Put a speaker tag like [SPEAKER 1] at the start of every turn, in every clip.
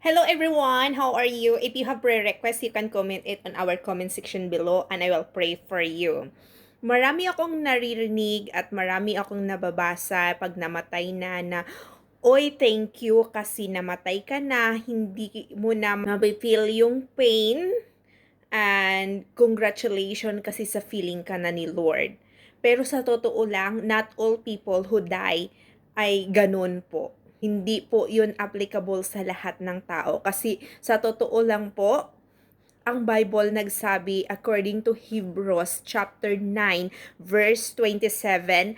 [SPEAKER 1] Hello everyone, how are you? If you have prayer requests, you can comment it on our comment section below and I will pray for you. Marami akong naririnig at marami akong nababasa pag namatay na na Oy, thank you kasi namatay ka na, hindi mo na mabifeel yung pain and congratulations kasi sa feeling ka na ni Lord. Pero sa totoo lang, not all people who die ay ganun po hindi po yun applicable sa lahat ng tao. Kasi sa totoo lang po, ang Bible nagsabi according to Hebrews chapter 9 verse 27,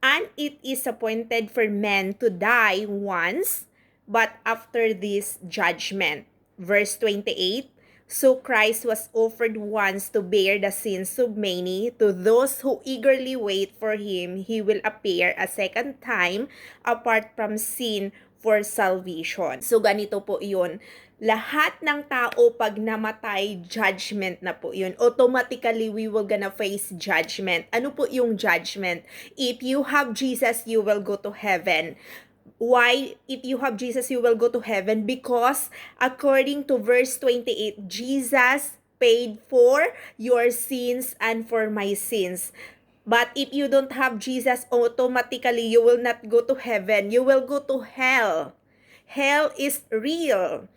[SPEAKER 1] and it is appointed for men to die once, but after this judgment. Verse 28, So Christ was offered once to bear the sins of many. To those who eagerly wait for him, he will appear a second time apart from sin for salvation. So ganito po 'yun. Lahat ng tao pag namatay, judgment na po 'yun. Automatically we will gonna face judgment. Ano po yung judgment? If you have Jesus, you will go to heaven why if you have Jesus you will go to heaven? Because according to verse 28 Jesus paid for your sins and for my sins. But if you don't have Jesus automatically you will not go to heaven. You will go to hell. Hell is real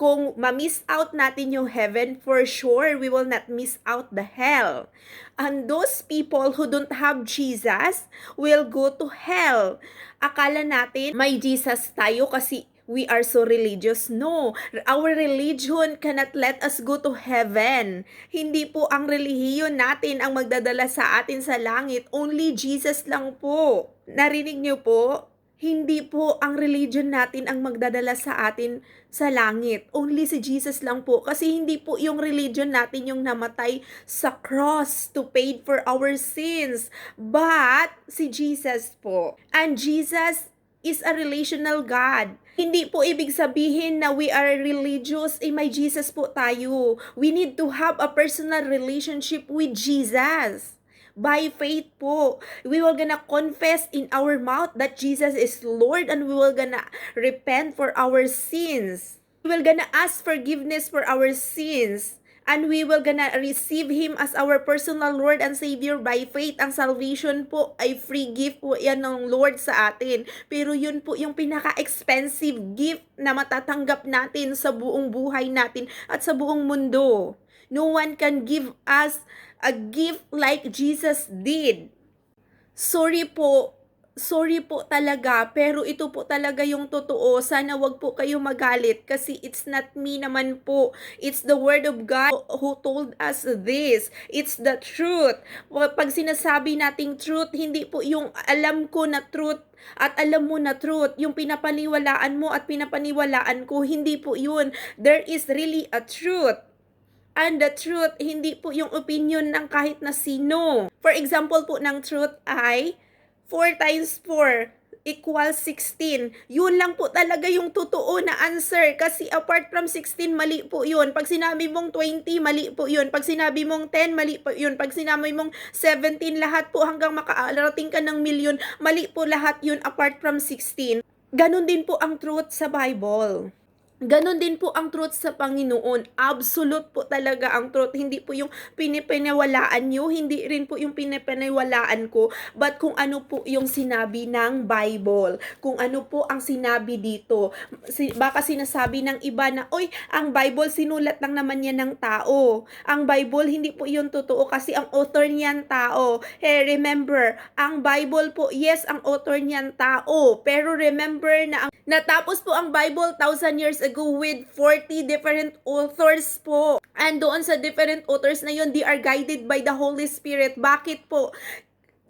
[SPEAKER 1] kung ma-miss out natin yung heaven, for sure, we will not miss out the hell. And those people who don't have Jesus will go to hell. Akala natin may Jesus tayo kasi we are so religious. No, our religion cannot let us go to heaven. Hindi po ang relihiyon natin ang magdadala sa atin sa langit. Only Jesus lang po. Narinig niyo po? Hindi po ang religion natin ang magdadala sa atin sa langit. Only si Jesus lang po. Kasi hindi po yung religion natin yung namatay sa cross to pay for our sins. But si Jesus po. And Jesus is a relational God. Hindi po ibig sabihin na we are religious, eh may Jesus po tayo. We need to have a personal relationship with Jesus by faith po. We will gonna confess in our mouth that Jesus is Lord and we will gonna repent for our sins. We will gonna ask forgiveness for our sins and we will gonna receive Him as our personal Lord and Savior by faith. Ang salvation po ay free gift po yan ng Lord sa atin. Pero yun po yung pinaka-expensive gift na matatanggap natin sa buong buhay natin at sa buong mundo. No one can give us a gift like Jesus did. Sorry po, sorry po talaga, pero ito po talaga yung totoo. Sana wag po kayo magalit kasi it's not me naman po. It's the word of God who told us this. It's the truth. Pag sinasabi nating truth, hindi po yung alam ko na truth at alam mo na truth, yung pinapaniwalaan mo at pinapaniwalaan ko, hindi po yun. There is really a truth and the truth, hindi po yung opinion ng kahit na sino. For example po ng truth ay 4 times 4 equals 16. Yun lang po talaga yung totoo na answer. Kasi apart from 16, mali po yun. Pag sinabi mong 20, mali po yun. Pag sinabi mong 10, mali po yun. Pag sinabi mong 17, lahat po hanggang makaarating ka ng milyon, mali po lahat yun apart from 16. Ganon din po ang truth sa Bible. Ganon din po ang truth sa Panginoon. Absolute po talaga ang truth. Hindi po yung pinipiniwalaan nyo, hindi rin po yung pinipiniwalaan ko, but kung ano po yung sinabi ng Bible. Kung ano po ang sinabi dito. Baka sinasabi ng iba na, oy, ang Bible sinulat lang naman yan ng tao. Ang Bible hindi po yun totoo kasi ang author niyan tao. Hey, remember, ang Bible po, yes, ang author niyan tao. Pero remember na ang natapos po ang Bible thousand years ago with 40 different authors po. And doon sa different authors na yun, they are guided by the Holy Spirit. Bakit po?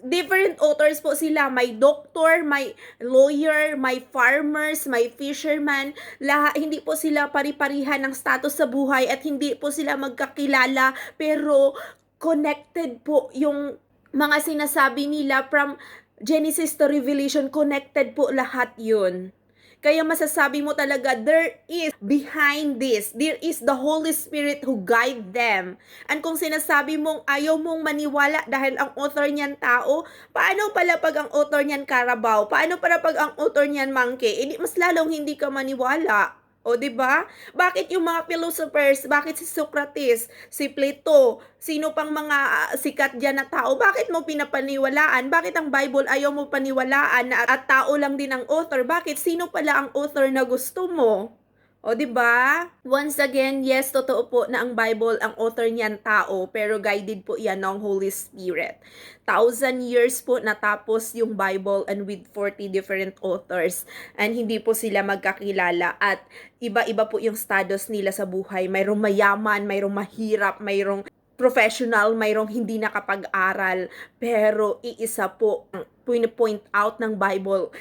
[SPEAKER 1] different authors po sila. May doctor, may lawyer, may farmers, may fisherman. Lahat, hindi po sila pari-parihan ng status sa buhay at hindi po sila magkakilala pero connected po yung mga sinasabi nila from Genesis to Revelation, connected po lahat yun. Kaya masasabi mo talaga, there is behind this, there is the Holy Spirit who guide them. And kung sinasabi mong ayaw mong maniwala dahil ang author niyan tao, paano pala pag ang author niyan karabaw? Paano para pag ang author niyan monkey? Eh, mas lalong hindi ka maniwala. O, di ba? Bakit yung mga philosophers, bakit si Socrates, si Plato, sino pang mga ah, sikat dyan na tao, bakit mo pinapaniwalaan? Bakit ang Bible ayaw mo paniwalaan na at tao lang din ang author? Bakit? Sino pala ang author na gusto mo? O, di ba? Once again, yes, totoo po na ang Bible, ang author niyan tao, pero guided po yan ng Holy Spirit. Thousand years po natapos yung Bible and with 40 different authors. And hindi po sila magkakilala at iba-iba po yung status nila sa buhay. Mayroong mayaman, mayroong mahirap, mayroong professional, mayroong hindi nakapag-aral. Pero iisa po, point out ng Bible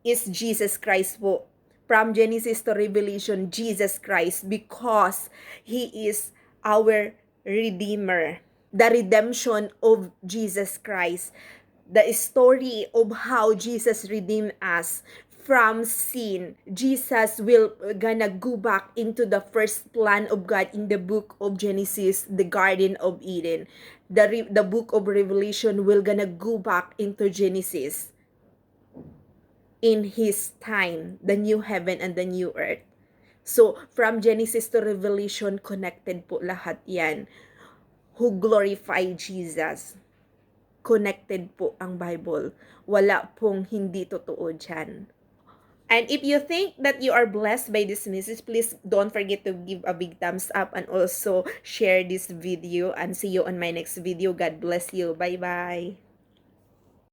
[SPEAKER 1] is Jesus Christ po from Genesis to Revelation, Jesus Christ, because He is our Redeemer. The redemption of Jesus Christ. The story of how Jesus redeemed us from sin. Jesus will gonna go back into the first plan of God in the book of Genesis, the Garden of Eden. The, the book of Revelation will gonna go back into Genesis in His time, the new heaven and the new earth. So, from Genesis to Revelation, connected po lahat yan. Who glorify Jesus. Connected po ang Bible. Wala pong hindi totoo dyan. And if you think that you are blessed by this message, please don't forget to give a big thumbs up and also share this video and see you on my next video. God bless you. Bye-bye.